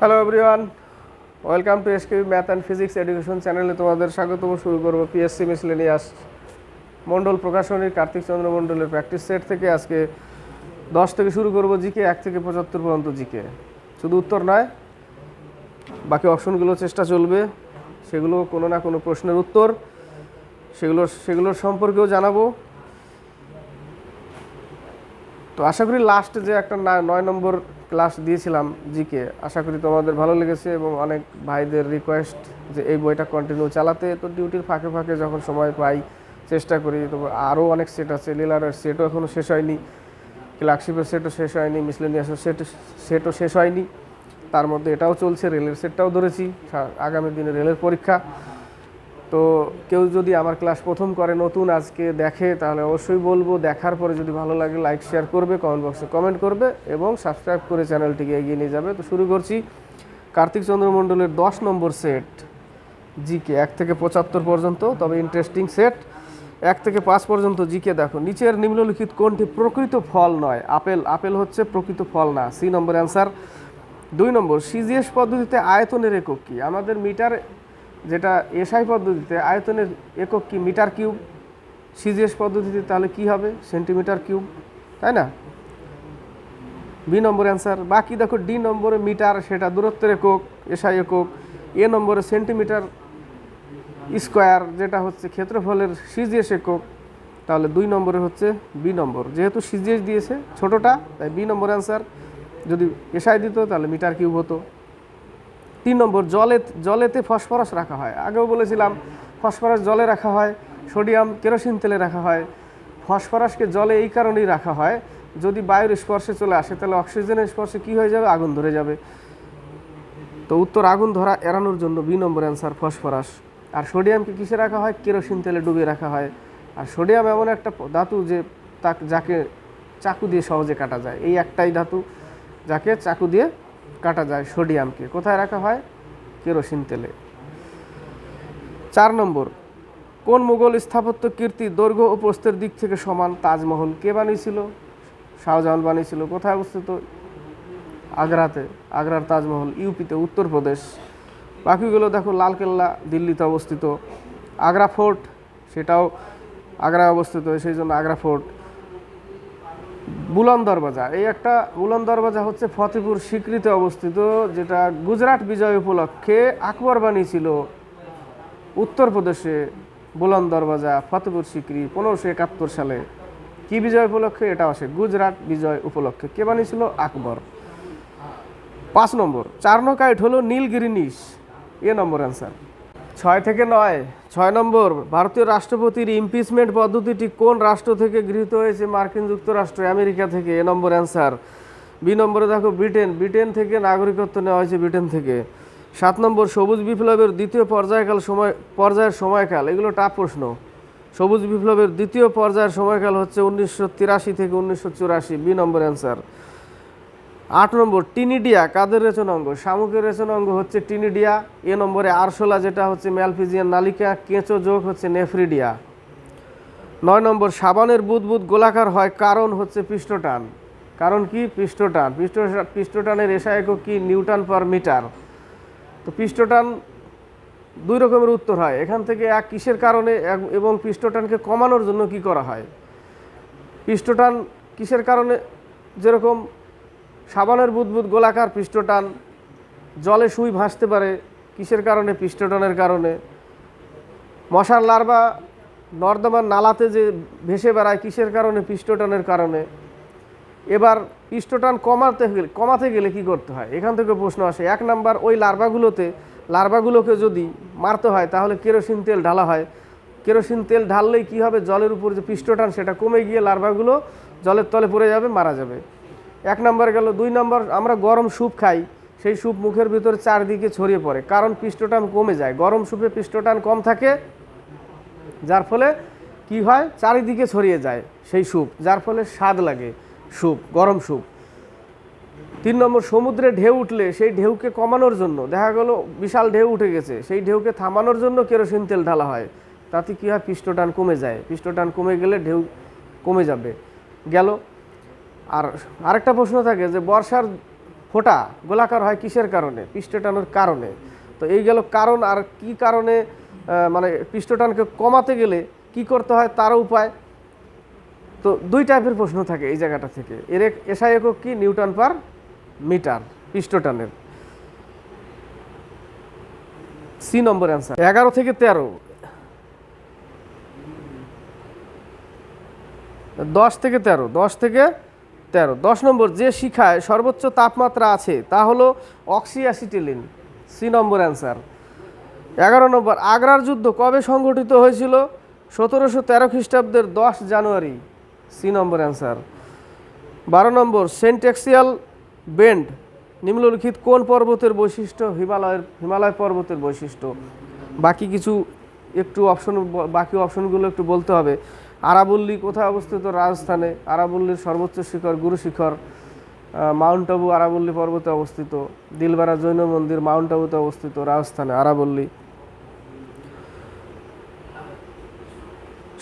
Hello everyone welcome to SK math and physics education চ্যানেলে তোমাদের স্বাগতম, শুরু করব পিএসসি মিসলেনিয়াস মণ্ডল প্রকাশনীর কার্তিক চন্দ্র মণ্ডলের প্র্যাকটিস সেট থেকে আজকে দশ থেকে শুরু করব জিকে এক থেকে পঁচাত্তর পর্যন্ত জিকে শুধু উত্তর নয়, বাকি অপশনগুলো চেষ্টা চলবে, সেগুলো কোনো না কোনো প্রশ্নের উত্তর, সেগুলো, সেগুলোর সম্পর্কেও জানাব। তো আশা করি লাস্টে যে একটা নয় নম্বর ক্লাস দিয়েছিলাম জিকে আশা করি তোমাদের ভালো লেগেছে এবং অনেক ভাইদের রিকোয়েস্ট যে এই বইটা কন্টিনিউ চালাতে। তো ডিউটির ফাঁকে ফাঁকে যখন সময় পাই, চেষ্টা করি। তো আরও অনেক সেট আছে। লিলারের সেটও এখনও শেষ হয়নি। ক্লার্কশিপের সেটও শেষ হয়নি। মিসলেনিয়াসের সেট সেটও শেষ হয়নি। তার মধ্যে এটাও চলছে। রেলের সেটটাও ধরেছি। আগামী দিনে রেলের পরীক্ষা। তো কেউ যদি আমার ক্লাস প্রথম করে, নতুন আজকে দেখে, তাহলে অবশ্যই বলব, দেখার পরে যদি ভালো লাগে লাইক শেয়ার করবে কমেন্ট বক্সে কমেন্ট করবে এবং সাবস্ক্রাইব করে চ্যানেলটিকে এগিয়ে নিয়ে যাবে। তো শুরু করছি কার্তিক চন্দ্র মণ্ডলের দশ নম্বর সেট জিকে এক থেকে পঁচাত্তর পর্যন্ত, তবে ইন্টারেস্টিং সেট এক থেকে পাঁচ পর্যন্ত জিকে দেখো, নিচের নিম্নলিখিত কোনটি প্রকৃত ফল নয়? আপেল আপেল হচ্ছে প্রকৃত ফল না সি নম্বর অ্যান্সার দুই নম্বর, সিজিএস পদ্ধতিতে আয়তনের একক কি? আমাদের মিটার যেটা এসআই পদ্ধতিতে আয়তনের একক কি মিটার কিউব? সিজিএস পদ্ধতিতে তাহলে কি হবে? সেন্টিমিটার কিউব, তাই না? B number answer. বাকি দেখো ডি নম্বরে মিটার, সেটা দূরত্বের একক, এসআই একক। এ নম্বরে সেন্টিমিটার স্কোয়ার, যেটা হচ্ছে ক্ষেত্রফলের সিজিএস একক। তাহলে দুই নম্বরে হচ্ছে বি নম্বর। যেহেতু সিজিএস দিয়েছে ছোটোটা, তাই বি নম্বর অ্যান্সার। যদি এসআই দিত, তাহলে মিটার কিউব হতো। তিন নম্বর, জলে জলেতে ফসফরাস রাখা হয়। আগেও বলেছিলাম, ফসফরাস জলে রাখা হয়, সোডিয়াম, কেরোসিন তেলে রাখা হয়। ফসফরাসকে জলে এই কারণেই রাখা হয়, যদি বায়ুর স্পর্শে চলে আসে, তাহলে অক্সিজেনের স্পর্শে কী হয়ে যাবে? আগুন ধরে যাবে। তো উত্তর, আগুন ধরা এড়ানোর জন্য বি নম্বর অ্যান্সার, ফসফরাস। আর সোডিয়ামকে কিসে রাখা হয়? কেরোসিন তেলে ডুবিয়ে রাখা হয়। আর সোডিয়াম এমন একটা ধাতু যে তাক যাকে চাকু দিয়ে সহজে কাটা যায়। এই একটাই ধাতু যাকে চাকু দিয়ে কাটা যায় সোডিয়ামকে। কোথায় রাখা হয়? কেরোসিন তেলে। চার নম্বর, কোন মুঘল স্থাপত্য কীর্তি দৈর্ঘ্য ও প্রস্থের দিক থেকে সমান? তাজমহল কে বানিয়েছিল? শাহজাহান বানিয়েছিল। কোথায় অবস্থিত? আগ্রাতে। আগ্রার তাজমহল ইউপিতে উত্তরপ্রদেশ। বাকিগুলো দেখো, লালকেল্লা, দিল্লিতে অবস্থিত। আগ্রা ফোর্ট, সেটাও আগ্রায় অবস্থিত, সেই জন্য আগ্রা ফোর্ট। বুলন দরবাজা এই একটা বুলন দরবাজা হচ্ছে ফতেপুর স্বীকৃতি অবস্থিত, যেটা গুজরাট বিজয় উপলক্ষে আকবর বানিয়েছিল উত্তরপ্রদেশে বুলন দরবাজা ফতেপুর সিকরি পনেরোশো একাত্তর সালে। কি বিজয় উপলক্ষে? এটা আসে গুজরাট বিজয় উপলক্ষে। কে বানিয়েছিল আকবর। পাঁচ নম্বর, চার নকাইট হলো নীলগিরি নিশ। এ নম্বর অ্যান্সার ছয় থেকে নয়, ছয় নম্বর, ভারতীয় রাষ্ট্রপতির ইমপিচমেন্ট পদ্ধতিটি কোন রাষ্ট্র থেকে গৃহীত হয়েছে? মার্কিন যুক্তরাষ্ট্র, আমেরিকা থেকে, এ নম্বর অ্যান্সার বি নম্বরে দেখো, ব্রিটেন ব্রিটেন থেকে নাগরিকত্ব নেওয়া হয়েছে ব্রিটেন থেকে। সাত নম্বর, সবুজ বিপ্লবের দ্বিতীয় পর্যায়কাল সময়, পর্যায়ের সময়কাল, এগুলো টাফ প্রশ্ন। সবুজ বিপ্লবের দ্বিতীয় পর্যায়ের সময়কাল হচ্ছে উনিশশো তিরাশি থেকে উনিশশো চুরাশি, বি নম্বর অ্যান্সার আট নম্বর, টিনিডিয়া, কাদের রেচন অঙ্গ? শামুকের রেচন অঙ্গ হচ্ছে টিনিডিয়া, এ নম্বরে আরশোলা যেটা হচ্ছে ম্যালফিজিয়ান নালিকা, কেঁচো যোগ হচ্ছে নেফ্রিডিয়া। নয় নম্বর, সাবানের বুদবুদ গোলাকার হয় কারণ হচ্ছে পৃষ্ঠটান। কারণ কি? পৃষ্ঠটান। পৃষ্ঠ, পৃষ্ঠটানের এসা একক কি? Newton per metre. তো পৃষ্ঠটান দুই রকমের উত্তর হয়। এখান থেকে এক কিসের কারণে এবং পৃষ্ঠটানকে কমানোর জন্য কি করা হয়? পৃষ্ঠটান কিসের কারণে যেরকম সাবানের বুদবুদ গোলাকার পৃষ্ঠটান, জলে সুই ভাসতে পারে কিসের কারণে? পৃষ্ঠটানের কারণে। মশার লার্ভা নর্দমার নালাতে যে ভেসে বেড়ায় কিসের কারণে? পৃষ্ঠটানের কারণে। এবার পৃষ্ঠটান কমাতে গেলে কমাতে গেলে কি করতে হয়? এখান থেকে প্রশ্ন আসে। এক নাম্বার, ওই লার্ভাগুলোতে লার্ভাগুলোকে যদি মারতে হয়, তাহলে কেরোসিন তেল ঢালা হয়। কেরোসিন তেল ঢাললেই কি হবে? জলের উপর যে পৃষ্ঠটান, সেটা কমে গিয়ে লার্ভাগুলো জলের তলে পড়ে যাবে, মারা যাবে। এক নম্বর গেল, দুই নম্বর আমরা গরম স্যুপ খাই, সেই স্যুপ মুখের ভিতরে চারদিকে ছড়িয়ে পড়ে। কারণ পৃষ্ঠটান কমে যায়, গরম স্যুপে পৃষ্ঠটান কম থাকে, যার ফলে কি হয়? চারিদিকে ছড়িয়ে যায় সেই স্যুপ, যার ফলে স্বাদ লাগে স্যুপ, গরম স্যুপ। তিন নম্বর, সমুদ্রে ঢেউ উঠলে সেই ঢেউকে কমানোর জন্য, দেখা গেল বিশাল ঢেউ উঠে গেছে, সেই ঢেউকে থামানোর জন্য কেরোসিন তেল ঢালা হয়, তাতে কী হয়? পৃষ্ঠটান কমে যায় পৃষ্ঠটান কমে গেলে ঢেউ কমে যাবে। গেল আর আরেকটা প্রশ্ন থাকে যে বর্ষার ফোটা গোলাকার হয় কিসের কারণে? পিষ্টটানোর কারণে। তো এই গেল কারণ আর কি কারণে মানে পিষ্টটানকে কমাতে গেলে কি করতে হয় তার উপায়? তো দুই টাইপের প্রশ্ন থাকে এই জায়গাটা থেকে। এর এক- এসআই একক কি? নিউটন পার মিটার পিষ্টটানের সি নম্বর অ্যান্সার। এগারো থেকে তেরো। দশ থেকে তেরো। দশ থেকে তেরো। দশ নম্বর, যে শিখায় সর্বোচ্চ তাপমাত্রা আছে, তা হলো অক্সিঅ্যাসিটিলিন সি নম্বর অ্যান্সার। এগারো নম্বর, আগ্রার যুদ্ধ কবে সংঘটিত হয়েছিল? সতেরোশো তেরো খ্রিস্টাব্দের দশ জানুয়ারি। সি নম্বর অ্যান্সার। বারো নম্বর, সেন্টেক্সিয়াল বেন্ড, নিম্নলিখিত কোন পর্বতের বৈশিষ্ট্য? হিমালয়ের, হিমালয় পর্বতের বৈশিষ্ট্য। বাকি কিছু একটু অপশন বাকি অপশনগুলো একটু বলতে হবে। আরাবল্লী কোথায় অবস্থিত? রাজস্থানে। আরাবল্লীর সর্বোচ্চ শিখর গুরু শিখর মাউন্ট আবু আরাবল্লী পর্বতে অবস্থিত। দিলবারা জৈন মন্দির মাউন্ট আবুতে অবস্থিত, রাজস্থানে, আরাবল্লী।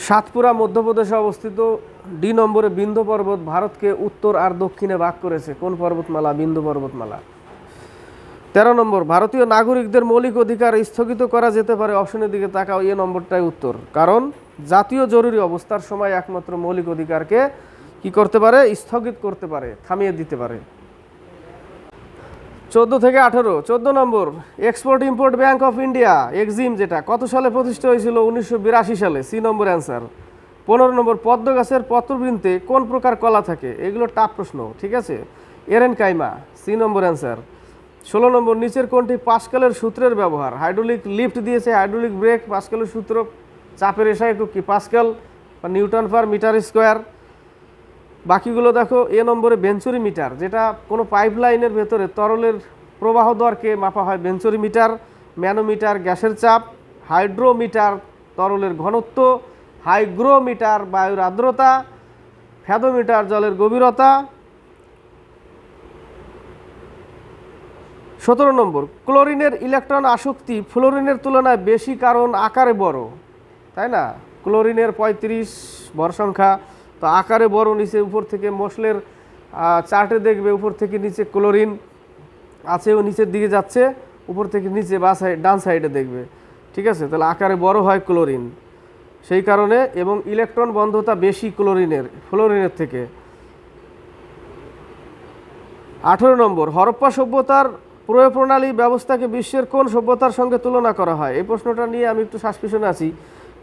সাতপুরা মধ্যপ্রদেশে অবস্থিত ডি নম্বরে বিন্ধ্য পর্বত ভারতকে উত্তর আর দক্ষিণে ভাগ করেছে। কোন পর্বতমালা? বিন্দু পর্বতমালা। তেরো নম্বর, ভারতীয় নাগরিকদের মৌলিক অধিকার স্থগিত করা যেতে পারে। অপশনের দিকে তাকাও, এ নম্বরটাই উত্তর। কারণ জাতীয় জরুরি অবস্থার সময় একমাত্র মৌলিক অধিকারকে কি করতে পারে? স্থগিত করতে পারে, থামিয়ে দিতে পারে। চোদ্দ থেকে আঠেরো, চোদ্দ number export import bank of India EXIM যেটা, কত সালে প্রতিষ্ঠা হয়েছিল? উনিশশো বিরাশি সালে, সি নম্বর অ্যান্সার। পনেরো নম্বর, পদ্ম গাছের পত্রবৃন্তে কোন প্রকার কলা থাকে? এগুলো টাপ প্রশ্ন, ঠিক আছে? এরেন কাইমা, সি নম্বর অ্যান্সার। ষোলো নম্বর, নিচের কোনটি পাস্কালের সূত্রের ব্যবহার? হাইড্রোলিক লিফট দিয়েছে, হাইড্রোলিক ব্রেক, পাস্কালের সূত্র চাপের এসা একক কি পাস্কাল বা নিউটন পার মিটার স্কোয়ার। বাকিগুলো দেখো, এ নম্বরে বেঞ্চুরি মিটার যেটা কোনো পাইপ লাইনের ভেতরে তরলের প্রবাহ দরকে মাপা হয় বেঞ্চুরি মিটার ম্যানোমিটার, গ্যাসের চাপ হাইড্রোমিটার তরলের ঘনত্ব হাইগ্রোমিটার বায়ুর আর্দ্রতা ফ্যাদোমিটার জলের গভীরতা। সতেরো নম্বর, ক্লোরিনের ইলেকট্রন আসক্তি ফ্লোরিনের তুলনায় বেশি কারণ আকারে বড়। তাই না? ক্লোরিনের পঁয়ত্রিশ ভর সংখ্যা। তো আকারে বড়, নিচে উপর থেকে মশলের চার্টে দেখবে উপর থেকে নিচে ক্লোরিন আছে ও নিচের দিকে যাচ্ছে, উপর থেকে নিচে বা সাইড ডান সাইডে দেখবে। ঠিক আছে? তাহলে আকারে বড় হয় ক্লোরিন। সেই কারণে এবং ইলেকট্রন বন্ধতা বেশি ক্লোরিনের, ফ্লোরিনের থেকে। আঠেরো নম্বর, হরপ্পা সভ্যতার প্রয়োগ প্রণালী ব্যবস্থাকে বিশ্বের কোন সভ্যতার সঙ্গে তুলনা করা হয়? এই প্রশ্নটা নিয়ে আমি একটু সাসপিশনে আছি।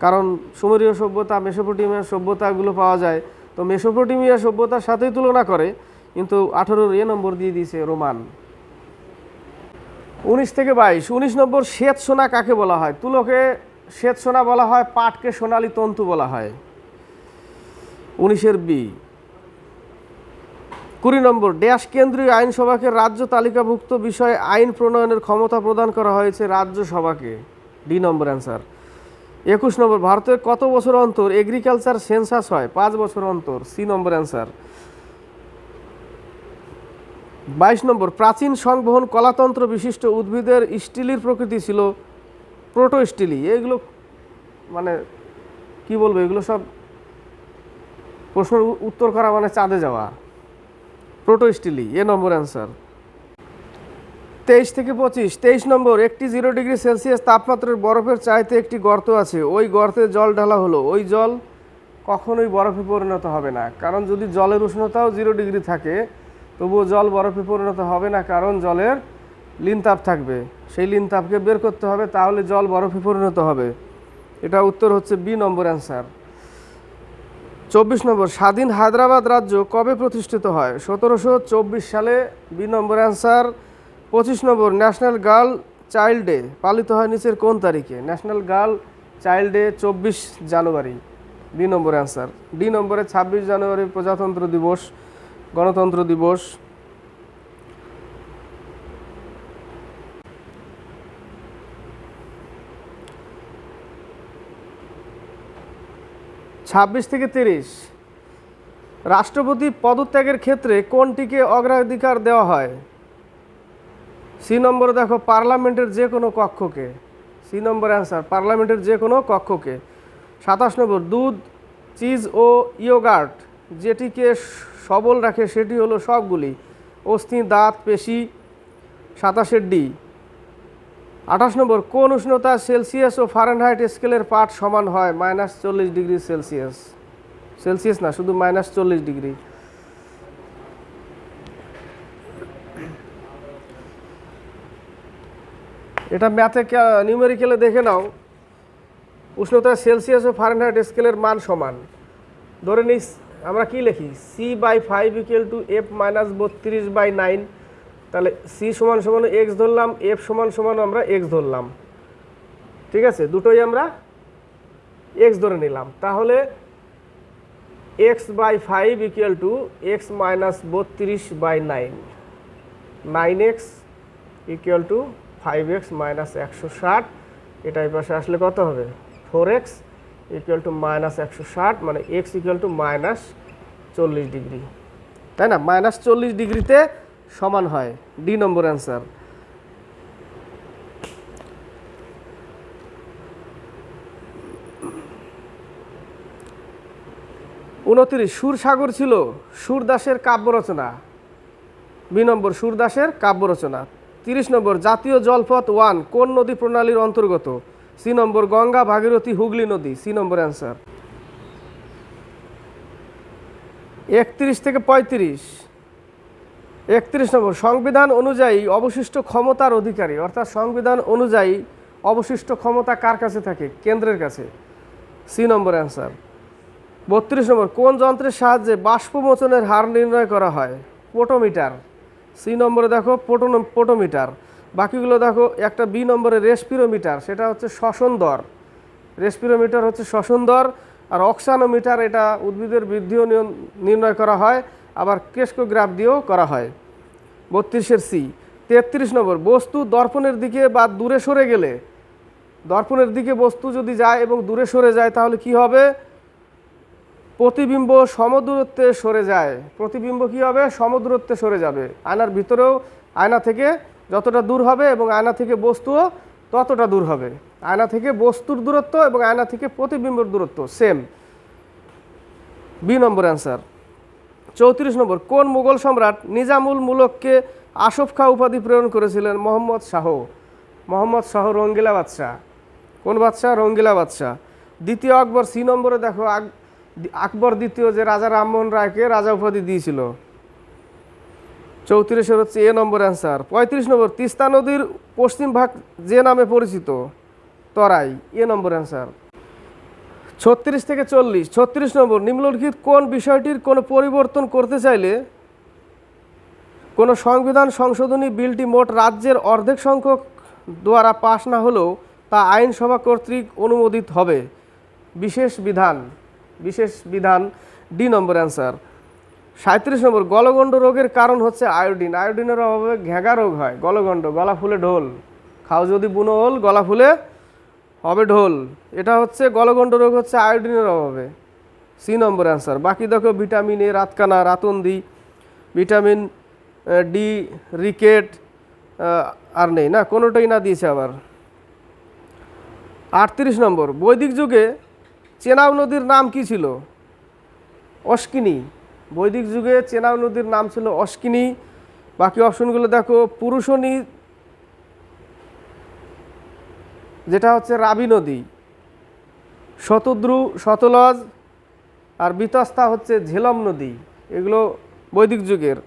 কারণ সুমেরীয় সভ্যতা, মেসোপটেমিয়ার সভ্যতাগুলো পাওয়া যায়। তো মেসোপটেমিয়া সভ্যতার সাথেই তুলনা করে, কিন্তু আঠেরোর এ নম্বর দিয়ে দিয়েছে রোমান। উনিশ থেকে বাইশ, উনিশ নম্বর শ্বেত সোনা কাকে বলা হয়? তুলোকে শ্বেত সোনা বলা হয়, পাটকে সোনালী তন্তু বলা হয়। উনিশের বি। কুড়ি নম্বর ড্যাশ কেন্দ্রীয় আইনসভাকে রাজ্য তালিকাভুক্ত বিষয়ে আইন প্রণয়নের ক্ষমতা প্রদান করা হয়েছে রাজ্যসভাকে। D number answer. একুশ নম্বর, ভারতের কত বছর অন্তর এগ্রিকালচার সেন্সাস হয়? পাঁচ বছর অন্তর, সি নম্বর অ্যান্সার বাইশ নম্বর, প্রাচীন সংবহন কলাতন্ত্র বিশিষ্ট উদ্ভিদের স্টিলির প্রকৃতি ছিল প্রোটো স্টিলি এগুলো মানে কি বলব, এগুলো সব প্রশ্নের উত্তর করা মানে চাঁদে যাওয়া। প্রোটো স্টিলি এ নম্বর অ্যান্সার তেইশ থেকে পঁচিশ, তেইশ নম্বর, একটি জিরো ডিগ্রি সেলসিয়াস তাপমাত্রার বরফের চাইতে একটি গর্ত আছে। ওই গর্তে জল ঢালা হলো। ওই জল কখনোই বরফে পরিণত হবে না। কারণ যদি জলের উষ্ণতাও জিরো ডিগ্রি থাকে, তবুও জল বরফে পরিণত হবে না। কারণ জলের লিনতাপ থাকবে। সেই লিনতাপকে বের করতে হবে, তাহলে জল বরফে পরিণত হবে। এটা উত্তর হচ্ছে বি নম্বর অ্যান্সার। চব্বিশ নম্বর, স্বাধীন হায়দ্রাবাদ রাজ্য কবে প্রতিষ্ঠিত হয়? সতেরোশো চব্বিশ সালে বি নম্বর অ্যান্সার। পঁচিশ number national girl child day পালিত হয় নিচের কোন তারিখে? ন্যাশনাল গার্ল চাইল্ড ডে চব্বিশ জানুয়ারি। বি নম্বর অ্যান্সার ডি নম্বরে ছাব্বিশ জানুয়ারি প্রজাতন্ত্র দিবস, গণতন্ত্র দিবস। ছাব্বিশ থেকে তিরিশ। রাষ্ট্রপতি পদত্যাগের ক্ষেত্রে কোনটিকে অগ্রাধিকার দেওয়া হয়? সি নম্বরে দেখো পার্লামেন্টের যে কোনো কক্ষকে সি নম্বর অ্যান্সার পার্লামেন্টের যে কোনো কক্ষকে, সাতাশ নম্বর, দুধ চিজ ও ইয়োগার্ট যেটিকে সবল রাখে সেটি হলো সবগুলি অস্থি দাঁত, পেশি, সাতাশের ডি আঠাশ নম্বর, কোন উষ্ণতা সেলসিয়াস ও ফারেনহাইট স্কেলের পাঠ সমান হয়? মাইনাস চল্লিশ ডিগ্রি সেলসিয়াস। সেলসিয়াস না, শুধু মাইনাস চল্লিশ ডিগ্রি। এটা ম্যাথে নিউমেরিক্যালে দেখে নাও। উষ্ণতা সেলসিয়াস ও ফারেনহাইট স্কেলের মান সমান। ধরে নিই আমরা কি লিখি? C by five equal to F minus বত্রিশ বাই নাইন তাহলে সি সমান সমান এক্স ধরলাম এফ সমান সমান আমরা এক্স ধরলাম। ঠিক আছে? দুটোই আমরা এক্স ধরে নিলাম। তাহলে X by five equal to X minus বত্রিশ by nine nine X equal to five X minus একশো ষাট, এটা এই পাশে আসলে কত হবে? Four X equal to minus একশো ষাট মানে এক্স ইকুয়াল টু মাইনাস চল্লিশ ডিগ্রি। তাই না? মাইনাস চল্লিশ ডিগ্রিতে সমান হয়। ডি নম্বর অ্যান্সার উনত্রিশ সুরসাগর ছিল। সুরদাসের কাব্য রচনা। বি নম্বর সুরদাসের কাব্য রচনা। তিরিশ নম্বর, জাতীয় জলপথ ওয়ান, কোন নদী প্রণালীর অন্তর্গত? সি নম্বর, গঙ্গা, ভাগীরথী, হুগলি নদী। C number answer. একত্রিশ থেকে পঁয়ত্রিশ। একত্রিশ নম্বর, সংবিধান অনুযায়ী অবশিষ্ট ক্ষমতার অধিকারী, অর্থাৎ সংবিধান অনুযায়ী অবশিষ্ট ক্ষমতা কার কাছে থাকে? কেন্দ্রের কাছে। C number answer. বত্রিশ নম্বর, কোন যন্ত্রের সাহায্যে বাষ্পমোচনের হার নির্ণয় করা হয়? পোটোমিটার। সি নম্বরে দেখো পোটো পোটোমিটার বাকিগুলো দেখো একটা বি নম্বরে রেসপিরোমিটার, সেটা হচ্ছে শ্বসন দর। রেসপিরোমিটার হচ্ছে শ্বসন দর, আর অক্সানোমিটার এটা উদ্ভিদের বৃদ্ধিও নির্ণয় করা হয়, আবার কেস্কোগ্রাফ দিয়েও করা হয়। বত্রিশের সি, তেত্রিশ নম্বর, বস্তু দর্পণের দিকে বা দূরে সরে গেলে, দর্পণের দিকে বস্তু যদি যায় এবং দূরে সরে যায় তাহলে কি হবে? প্রতিবিম্ব সমদূরত্বে সরে যায়। প্রতিবিম্ব কি হবে? সমদূরত্বে সরে যাবে। আয়নার ভিতরেও আয়না থেকে যতটা দূর হবে এবং আয়না থেকে বস্তুও ততটা দূর হবে। আয়না থেকে বস্তুর দূরত্ব এবং আয়না থেকে প্রতিবিম্বর দূরত্ব সেম বি নম্বর অ্যান্সার চৌত্রিশ নম্বর, কোন মুঘল সম্রাট নিজামুল মুলককে আসফ খা উপাধি প্রেরণ করেছিলেন? মোহাম্মদ শাহ। মোহাম্মদ শাহ রঙ্গিলা বাদশাহ। কোন বাদশাহ? রঙ্গিলা বাদশাহ। দ্বিতীয় আকবর, সি নম্বরে দেখো আকবর দ্বিতীয় যে রাজা রামমোহন রায়কে রাজা উপাধি দিয়েছিল। চৌত্রিশের হচ্ছে এ নম্বর অ্যান্সার। পঁয়ত্রিশ নম্বর, তিস্তা নদীর পশ্চিম ভাগ যে নামে পরিচিত, তরাই। এ নম্বর অ্যান্সার। ছত্রিশ থেকে চল্লিশ। ছত্রিশ নম্বর, নিম্নলিখিত কোন বিষয়টির কোনো পরিবর্তন করতে চাইলে কোনো সংবিধান সংশোধনী বিলটি মোট রাজ্যের অর্ধেক সংখ্যক দ্বারা পাশ না হলেও তা আইনসভা কর্তৃক অনুমোদিত হবে। বিশেষ বিধান। বিশেষ বিধান, ডি নম্বর অ্যান্সার। সাঁত্রিশ নম্বর, গলগণ্ড রোগের কারণ হচ্ছে আয়োডিন। আয়োডিনের অভাবে ঘেঁগা রোগ হয়। গলগণ্ড, গলা ফুলে ঢোল। খাও যদি বুনো হল গলা ফুলে হবে ঢোল। এটা হচ্ছে, গলগণ্ড রোগ হচ্ছে আয়োডিনের অভাবে। C number answer. বাকি দেখো, ভিটামিন এ, রাতকানা, রাতন্দি। ভিটামিন ডি, রিকেট আর নেই না? কোনোটাই না দিয়েছে আবার। আটত্রিশ নম্বর, বৈদিক যুগে চেনাব নদীর নাম কি ছিল? অস্কিনী। বৈদিক যুগে চেনাব নদীর নাম ছিল অস্কিনী। বাকি অপশনগুলো দেখো পুরুষনী যেটা হচ্ছে রাবি নদী। শতদ্রু, শতলজ, আর বিতস্তা হচ্ছে ঝেলম নদী। এগুলো বৈদিক যুগের।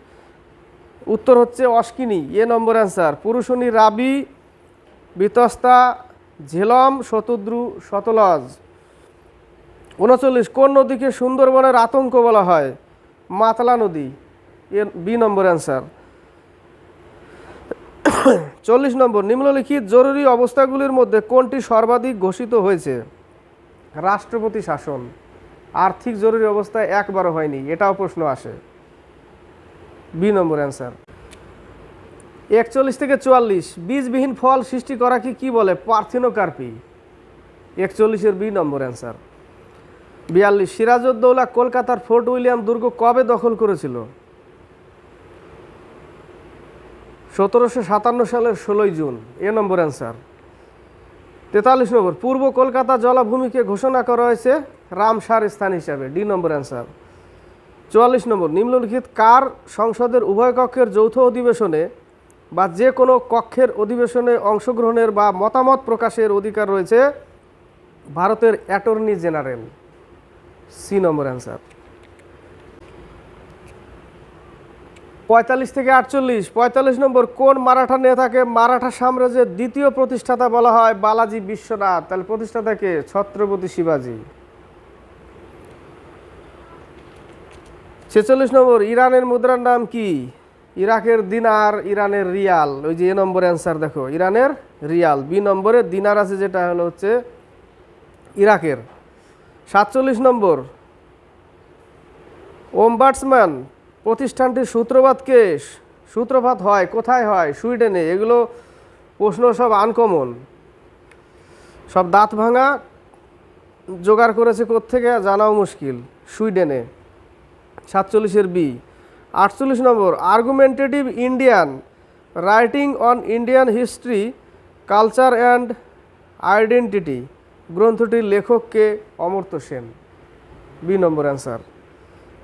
উত্তর হচ্ছে অস্কিনী, এ নম্বর অ্যান্সার। পুরুষনী রাবি বিতস্তা ঝেলম, শতদ্রু, শতলজ। উনচল্লিশ, কোন নদীকে সুন্দরবনের আতঙ্ক বলা হয়? মাতলা নদী। A, B number answer. চল্লিশ নম্বর, নিম্নলিখিত জরুরি অবস্থাগুলির মধ্যে কোনটি সর্বাধিক ঘোষিত হয়েছে? রাষ্ট্রপতি শাসন। আর্থিক জরুরি অবস্থায় একবারও হয়নি, এটাও প্রশ্ন আসে। B number answer. একচল্লিশ থেকে চুয়াল্লিশ, বীজবিহীন ফল সৃষ্টি করা কি কি বলে? পার্থিনোকার্পি। একচল্লিশের বি নম্বর অ্যান্সার। বিয়াল্লিশ, সিরাজউদ্দৌলা কলকাতার ফোর্ট উইলিয়াম দুর্গ কবে দখল করেছিল? সতেরোশো সাতান্ন সালের ষোলোই জুন, এ নম্বর অ্যান্সার। তেতাল্লিশ নম্বর, পূর্ব কলকাতা জলাভূমিকে ঘোষণা করা হয়েছে রামসার স্থান হিসাবে, ডি নম্বর অ্যান্সার। চুয়াল্লিশ নম্বর, নিম্নলিখিত কার সংসদের উভয় কক্ষের যৌথ অধিবেশনে বা যে কোনো কক্ষের অধিবেশনে অংশগ্রহণের বা মতামত প্রকাশের অধিকার রয়েছে ভারতের attorney general. C number answer. পঁয়তাল্লিশ থেকে আটচল্লিশ, পঁয়তাল্লিশ নম্বর কোন মারাঠা নেতাকে মারাঠা সাম্রাজ্যের দ্বিতীয় প্রতিষ্ঠাতা বলা হয় বালাজি বিশ্বনাথ। তাহলে প্রতিষ্ঠাতাকে ছত্রপতি শিবাজী। ছেচল্লিশ নম্বর, ইরানের মুদ্রার নাম কি? ইরাকের দিনার, ইরানের রিয়াল। ওই যে এ নম্বর অ্যান্সার দেখো, ইরানের রিয়াল। বি নম্বরে দিনার আছে যেটা হলো হচ্ছে ইরাকের। সাতচল্লিশ নম্বর। ওমবার্টসম্যান প্রতিষ্ঠানটির সূত্রপাত কে? সূত্রপাত হয়, কোথায় হয়? সুইডেনে। এগুলো প্রশ্ন সব আনকমন। সব দাঁত ভাঙা, জোগাড় করেছে কোত্থেকে জানাও মুশকিল, সুইডেনে। সাতচল্লিশের বি। আটচল্লিশ number argumentative Indian writing on Indian history culture and identity গ্রন্থটির লেখককে Amartya Sen. B number answer.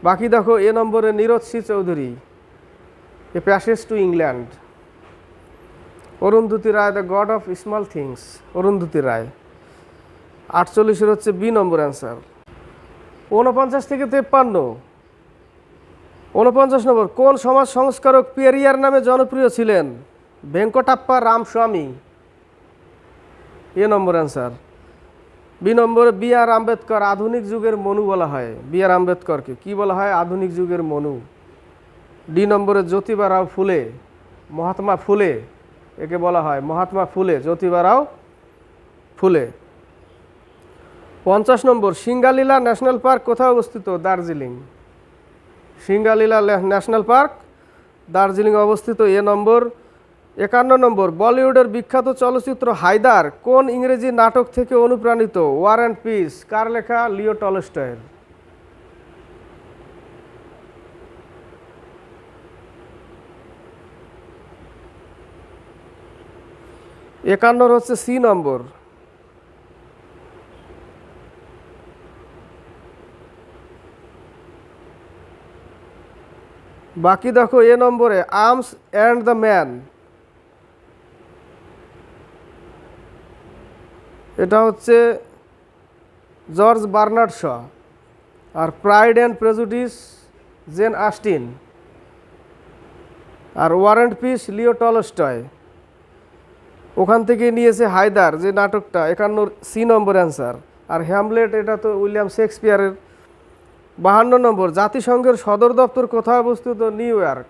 বাকি দেখো এ নম্বরে Nirad C Chaudhuri. A passage to England. Arundhati Roy, the god of small things. Arundhati Roy. আটচল্লিশের হচ্ছে B number answer. ঊনপঞ্চাশ থেকে তেপ্পান্ন। ঊনপঞ্চাশ নম্বর, কোন সমাজ সংস্কারক পেরিয়ার নামে জনপ্রিয় ছিলেন? Venkatappa Ramaswamy. A number answer. B নম্বরে, বি আর আম্বেদকর আধুনিক যুগের মনু বলা হয়। বি আর আম্বেদকরকে কি বলা হয়? আধুনিক যুগের মনু। ডি নম্বরে, জ্যোতিবা রাও ফুলে, মহাত্মা ফুলে, একে বলা হয় মহাত্মা ফুলে, জ্যোতিবা রাও ফুলে। পঞ্চাশ নম্বর, সিঙ্গালীলা ন্যাশনাল পার্ক কোথায় অবস্থিত? দার্জিলিং। সিঙ্গালীলা ন্যাশনাল পার্ক, দার্জিলিং অবস্থিত। এ নম্বর একান্ন নম্বর, বলিউডের বিখ্যাত চলচ্চিত্র হায়দার কোন ইংরেজি নাটক থেকে অনুপ্রাণিত? ওয়ার অ্যান্ড পিস, কার লেখা? লিও টলস্টয়ের। একান্নর হচ্ছে সি নম্বর। বাকি দেখো এ নম্বরে, আর্মস অ্যান্ড দ্য ম্যান। এটা হচ্ছে George Bernard Shaw R Pride and Prejudice, Jane Austen. R war and peace, Leo Tolstoy. ওখান থেকে নিয়েছে হায়দার যে নাটকটা একান্ন সি নম্বর অ্যান্সার। আর হ্যামলেট, এটা তো উইলিয়াম শেক্সপিয়ারের বাহান্ন নম্বর। জাতিসংঘের সদর দপ্তর কোথায় অবস্থিত? New York.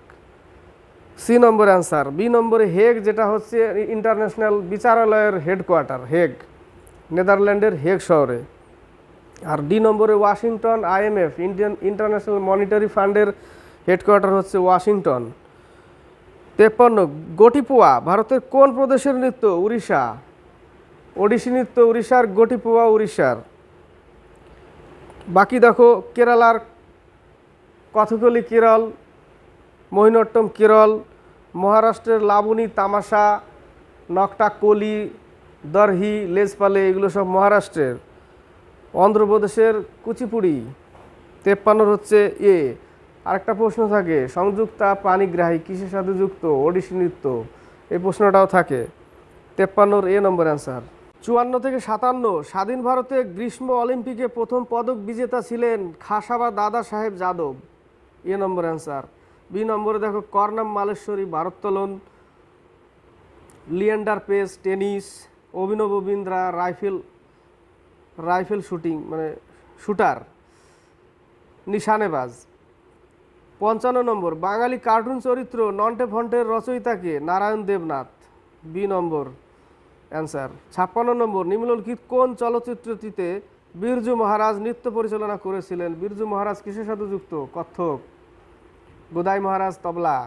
সি নম্বর অ্যান্সার। বি নম্বরে হেগ, যেটা হচ্ছে ইন্টারন্যাশনাল বিচারালয়ের হেডকোয়ার্টার, হেগ। নেদারল্যান্ডের হেগ শহরে। আর ডি নম্বরে Washington IMF, Indian international monetary ফান্ডের হেডকোয়ার্টার হচ্ছে ওয়াশিংটন। তেপ্পান্ন গটিপুয়া ভারতের কোন প্রদেশের নৃত্য? উড়িষ্যা। ওড়িশি নৃত্য, উড়িষ্যার গটিপুয়া উড়িষ্যার। বাকি দেখো, কেরালার কথকলি কেরল, মোহিনট্টম কেরল, মহারাষ্ট্রের লাবণী তামাশা, নকটা কলি দরহি, লেজপালে, এগুলো সব মহারাষ্ট্রের। অন্ধ্রপ্রদেশের কুচিপুড়ি তেপ্পান্নর হচ্ছে এ। আরেকটা প্রশ্ন থাকে, সংযুক্তা পানিগ্রাহী কিসের সাথে যুক্ত? ওডিসি নৃত্য। এই প্রশ্নটাও থাকে। তেপ্পান্নর এ নম্বর অ্যান্সার। চুয়ান্ন থেকে সাতান্ন, স্বাধীন ভারতে গ্রীষ্ম অলিম্পিকে প্রথম পদক বিজেতা ছিলেন Khashaba Dada Saheb Yadav. A number answer. B নম্বরে দেখো Karnam Malleswari, ভারোত্তোলন, Leander Paes, tennis Abhinav Bindra rifle rifle shooting মানে শুটার, নিশানেবাজ। পঞ্চান্ন নম্বর, বাঙালি কার্টুন চরিত্র নন্টে ফন্টের রচয়িতাকে Narayan Debnath. B number answer. ছাপ্পান্ন নম্বর নিম্নলিখিত কোন চলচ্চিত্রটিতে বীরজু মহারাজ নৃত্য পরিচালনা করেছিলেন? বীরজু মহারাজ কিসের সাথে যুক্ত? কত্থক গোদাই মহারাজ তবলা।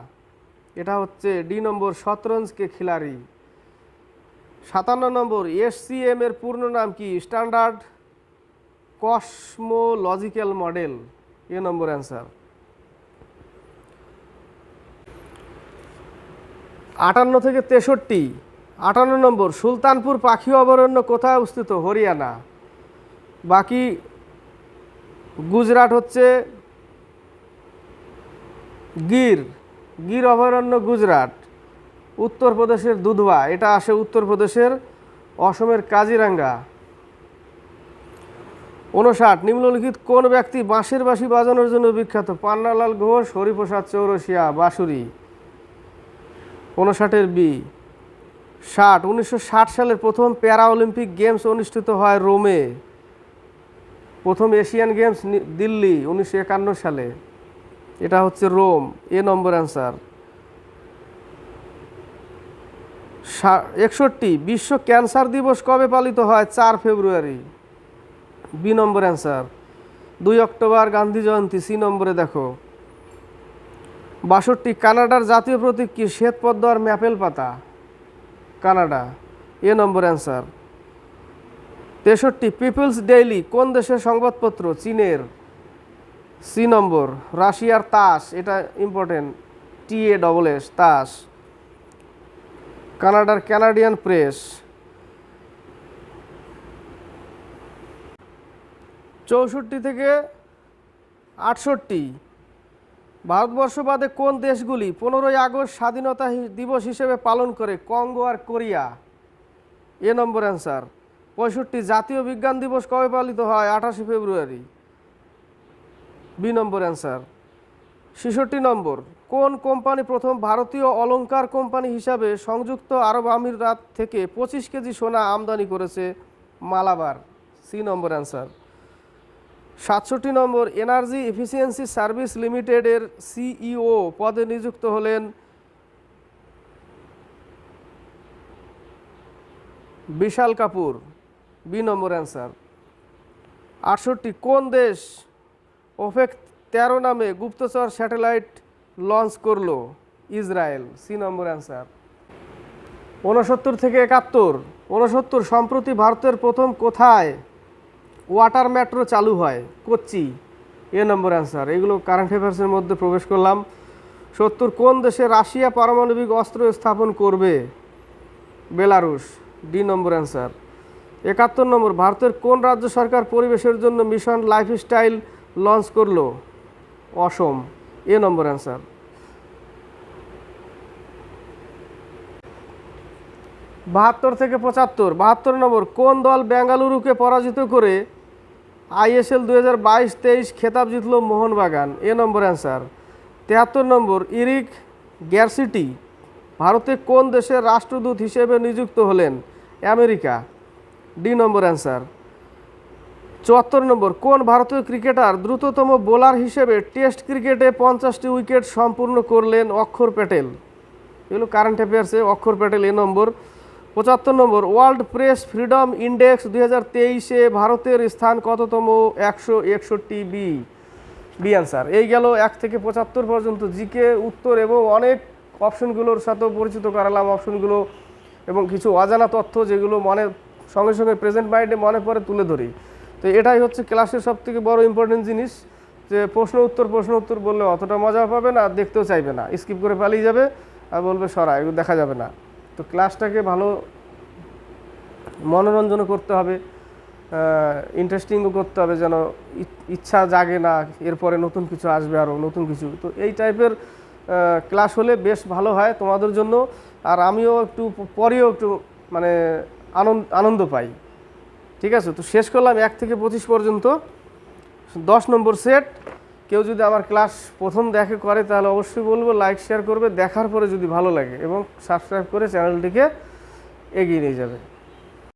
এটা হচ্ছে ডি নম্বর, শতরঞ্জকে খিলাড়ি। সাতান্ন নম্বর এসসিএম এর পূর্ণ নাম কি? Standard cosmological model A number answer আটান্ন থেকে তেষট্টি। আটান্ন নম্বর, সুলতানপুর পাখি অভয়ারণ্য কোথায় অবস্থিত? হরিয়ানা। বাকি গুজরাট হচ্ছে গির। গির অভয়ারণ্য গুজরাট। উত্তরপ্রদেশের দুধবা এটা আসে উত্তরপ্রদেশের অসমের কাজিরাঙ্গা। উনষাট, নিম্নলিখিত কোন ব্যক্তি বাঁশের বাঁশি বাজানোর জন্য বিখ্যাত? পান্নালাল ঘোষ, হরিপ্রসাদ চৌরসিয়া, বাঁশুরি। উনষাটের বি, ষাট, উনিশশো সালের প্রথম প্যারা অলিম্পিক গেমস অনুষ্ঠিত হয় রোমে। প্রথম এশিয়ান গেমস দিল্লি, উনিশশো একান্ন সালে। এটা হচ্ছে রোম, এ নম্বর অ্যান্সার। একষট্টি, বিশ্ব ক্যান্সার দিবস কবে পালিত হয়? চার ফেব্রুয়ারি। B number answer. দুই অক্টোবর, গান্ধী জয়ন্তী। সি নম্বরে দেখো। বাষট্টি, কানাডার জাতীয় প্রতীক কি? শ্বেতপদ্ম আর ম্যাপেল পাতা। কানাডা। A number answer. তেষট্টি, পিপলস ডেইলি, কোন দেশের সংবাদপত্র? চীনের। C number. রাশিয়ার তাস, এটা important T A double S TASS. কানাডার ক্যানাডিয়ান প্রেস। চৌষট্টি থেকে আটষট্টি। ভারতবর্ষ বাদে কোন দেশগুলি পনেরোই আগস্ট স্বাধীনতা দিবস হিসেবে পালন করে কঙ্গো আর কোরিয়া? A number answer. পঁয়ষট্টি, জাতীয় বিজ্ঞান দিবস কবে পালিত হয়? আঠাশে ফেব্রুয়ারি। B number answer. ছেষট্টি নম্বর। কোন কোম্পানি প্রথম ভারতীয় অলংকার কোম্পানি হিসাবে সংযুক্ত আরব আমিরাত থেকে পঁচিশ কেজি সোনা আমদানি করেছে মালাবার? C number answer. সাতষট্টি নম্বর, এনার্জি এফিসিয়েন্সি সার্ভিস লিমিটেডের সিইও পদে নিযুক্ত হলেন Vishal Kapoor. B number answer. আটষট্টি, কোন দেশ? ওফেক তেরো নামে গুপ্তচর স্যাটেলাইট লঞ্চ করল ইসরায়েল। C number answer. ঊনসত্তর থেকে একাত্তর। ঊনসত্তর, সম্প্রতি ভারতের প্রথম কোথায় ওয়াটার মেট্রো চালু হয়? কোচ্চি। এ নম্বর অ্যান্সার। এগুলো কারেন্ট অ্যাফেয়ার্সের মধ্যে প্রবেশ করলাম। সত্তর, কোন দেশে রাশিয়া পারমাণবিক অস্ত্র স্থাপন করবে? বেলারুশ। D number answer. একাত্তর নম্বর, ভারতের কোন রাজ্য সরকার পরিবেশের জন্য মিশন লাইফস্টাইল লঞ্চ করল? অসম। এ নম্বর অ্যান্সার বাহাত্তর থেকে পঁচাত্তর। বাহাত্তর নম্বর, কোন দল বেঙ্গালুরুকে পরাজিত করে আইএসএল দুই হাজার বাইশ তেইশ খেতাব জিতল মোহনবাগান? এ নম্বর অ্যান্সার তেহাত্তর নম্বর, ইরিক গ্যারসিটি ভারতে কোন দেশের রাষ্ট্রদূত হিসেবে নিযুক্ত হলেন? আমেরিকা। ডি নম্বর অ্যান্সার চুয়াত্তর নম্বর, কোন ভারতীয় ক্রিকেটার দ্রুততম বোলার হিসেবে টেস্ট ক্রিকেটে পঞ্চাশটি উইকেট সম্পূর্ণ করলেন অক্ষর প্যাটেল? এগুলো কারেন্ট অ্যাফেয়ার্সে অক্ষর প্যাটেল এ নম্বর। পঁচাত্তর number world press freedom index দুই হাজার তেইশে ভারতের স্থান কততম? একশো একষট্টি বি বি অ্যান্সার এই গেল এক থেকে পঁচাত্তর পর্যন্ত জিকে উত্তর এবং অনেক অপশনগুলোর সাথেও পরিচিত করালাম অপশনগুলো এবং কিছু অজানা তথ্য যেগুলো মনে সঙ্গে সঙ্গে প্রেজেন্ট মাইন্ডে মনে পড়ে তুলে ধরি। তো এটাই হচ্ছে ক্লাসের সব থেকে বড় ইম্পর্টেন্ট জিনিস, যে প্রশ্ন উত্তর প্রশ্ন উত্তর বললে অতটা মজা পাবে না, আর দেখতেও চাইবে না। স্কিপ করে পালিয়ে যাবে আর বলবে সরা, এগুলো দেখা যাবে না। তো ক্লাসটাকে ভালো মনোরঞ্জনও করতে হবে ইন্টারেস্টিংও করতে হবে যেন ইচ্ছা জাগে না, এরপরে নতুন কিছু আসবে আরও নতুন কিছু। তো এই টাইপের ক্লাস হলে বেশ ভালো হয় তোমাদের জন্য, আর আমিও একটু পরেও একটু মানে আনন্দ আনন্দ পাই। ঠিক আছে? তো শেষ করলাম এক থেকে পঁচিশ পর্যন্ত। দশ নম্বর সেট কেউ যদি আমার ক্লাস প্রথম দেখে করে, তাহলে অবশ্যই বলব লাইক শেয়ার করবে। দেখার পরে যদি ভালো লাগে এবং সাবস্ক্রাইব করে চ্যানেলটিকে এগিয়ে নিয়ে যাবে।